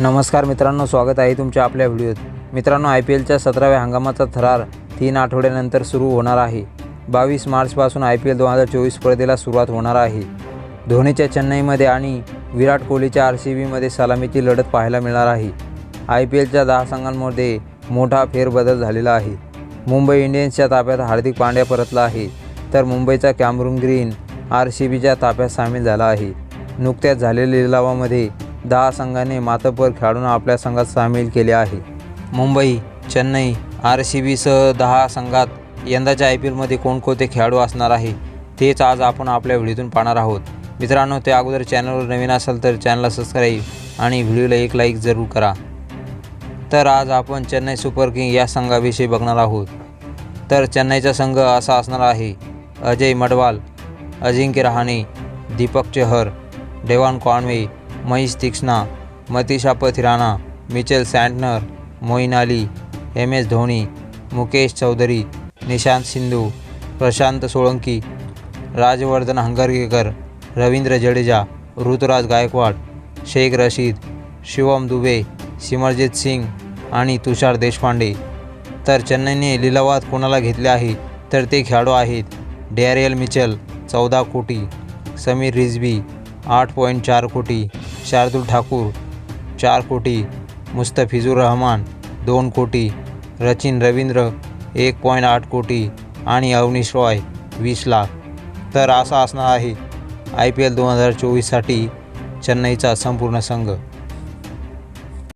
नमस्कार मित्रांनो स्वागत आहे तुमच्या आपल्या व्हिडिओत. मित्रांनो आय पी एलच्या सतराव्या हंगामाचा थरार तीन आठवड्यानंतर सुरू होणार आहे. बावीस मार्चपासून आय पी एल दोन हजार चोवीस स्पर्धेला सुरुवात होणार आहे. धोनीच्या चेन्नईमध्ये आणि विराट कोहलीच्या आर सी बीमध्ये सलामीची लढत पाहायला मिळणार आहे. आय पी एलच्या दहा संघांमध्ये मोठा फेरबदल झालेला आहे. मुंबई इंडियन्सच्या ताब्यात हार्दिक पांड्या परतला आहे. तर मुंबईचा कॅमरून ग्रीन आर सी बीच्या ताब्यात सामील झाला आहे. नुकत्याच झालेल्या लिलावामध्ये दहा संघांनी मातब्बर खेळाडूंना आपल्या संघात सामील केले आहे. मुंबई चेन्नई आर सी बीसह दहा संघात यंदाच्या आय पी एलमध्ये कोणकोणते खेळाडू असणार आहे तेच आज आपण आपल्या व्हिडिओतून पाहणार आहोत. मित्रांनो त्या अगोदर चॅनलवर नवीन असाल तर चॅनलला सबस्क्राईब आणि व्हिडिओला एक लाईक जरूर करा. तर आज आपण चेन्नई सुपर किंग या संघाविषयी बघणार आहोत. तर चेन्नईचा संघ असा असणार आहे Ajay Madhwal Ajinkya Rahane Deepak Chahar Devon Conway Maheesh Theekshana Matheesha Pathirana Mitchell Santner Moeen Ali M S Dhoni Mukesh Choudhary Nishant Sindhu Prashant Solanki Rajvardhan Hangargekar Ravindra Jadeja Ruturaj Gaikwad Shaik Rasheed Shivam Dube Simarjeet Singh आणि तुषार देशपांडे. तर चेन्नईने लिलावात कोणाला घेतले आहे? तर ते खेळाडू आहेत डॅरियल मिचल चौदा कोटी समीर रिझवी आठ पॉईंट चार कोटी शार्दुल ठाकूर चार कोटी मुस्तफिजूर रहमान दोन कोटी रचिन रवींद्र एक पॉईंट आठ कोटी आणि अवनीश रॉय वीस लाख. तर असा असणार आहे आय पी एल दोन हजार चोवीससाठी चेन्नईचा संपूर्ण संघ.